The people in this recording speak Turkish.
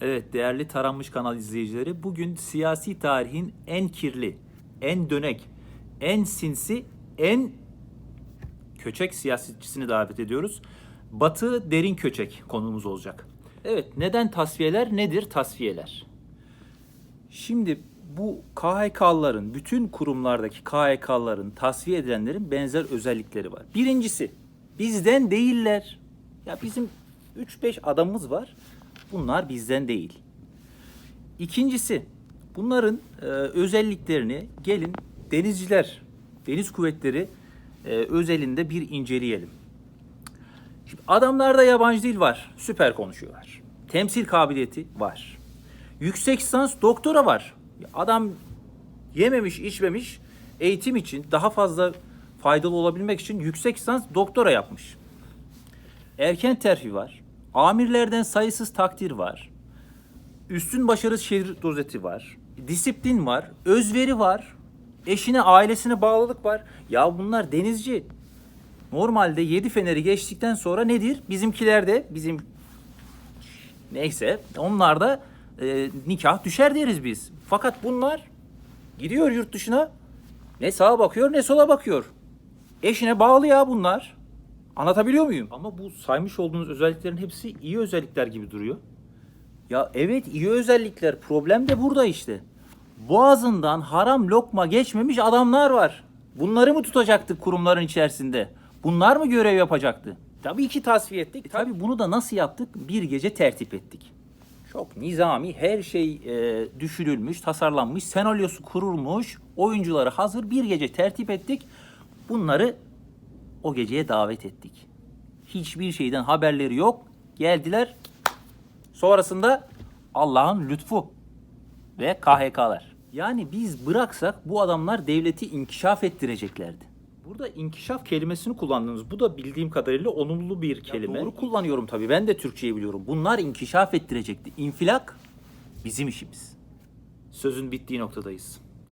Evet değerli Taranmış kanal izleyicileri bugün siyasi tarihin en kirli, en dönek, en sinsi, en köçek siyasetçisini davet ediyoruz. Batı Derin Köçek konumuz olacak. Evet neden tasfiyeler nedir tasfiyeler? Şimdi bu KHK'ların, bütün kurumlardaki KHK'ların tasfiye edilenlerin benzer özellikleri var. Birincisi, bizden değiller. Ya bizim 3-5 adamımız var. Bunlar bizden değil. İkincisi, bunların e, özelliklerini gelin denizciler, deniz kuvvetleri e, özelinde bir inceleyelim. Şimdi adamlarda yabancı dil var. Süper konuşuyorlar. Temsil kabiliyeti var. Yüksek lisans doktora var. Adam yememiş, içmemiş eğitim için daha fazla faydalı olabilmek için yüksek lisans doktora yapmış. Erken terfi var. Amirlerden sayısız takdir var. Üstün başarı şehir rozeti var. Disiplin var. Özveri var. Eşine, ailesine bağlılık var. Ya bunlar denizci. Normalde yedi feneri geçtikten sonra nedir? Bizimkiler de bizim neyse onlar da e, nikah düşer deriz biz. Fakat bunlar gidiyor yurt dışına ne sağa bakıyor ne sola bakıyor. Eşine bağlı ya bunlar. Anlatabiliyor muyum? Ama bu saymış olduğunuz özelliklerin hepsi iyi özellikler gibi duruyor. Ya evet iyi özellikler. Problem de burada işte. Boğazından haram lokma geçmemiş adamlar var. Bunları mı tutacaktık kurumların içerisinde? Bunlar mı görev yapacaktı? Tabii ki tasfiye ettik. Tabii bunu da nasıl yaptık? Bir gece tertip ettik. Çok nizami, her şey e, düşünülmüş, tasarlanmış, senaryosu kurulmuş, oyuncuları hazır bir gece tertip ettik. Bunları o geceye davet ettik. Hiçbir şeyden haberleri yok. Geldiler. Sonrasında Allah'ın lütfu ve KHK'lar. Yani biz bıraksak bu adamlar devleti inkişaf ettireceklerdi. Burada inkişaf kelimesini kullandınız. Bu da bildiğim kadarıyla olumlu bir kelime. doğru kullanıyorum tabii. Ben de Türkçeyi biliyorum. Bunlar inkişaf ettirecekti. İnfilak bizim işimiz. Sözün bittiği noktadayız.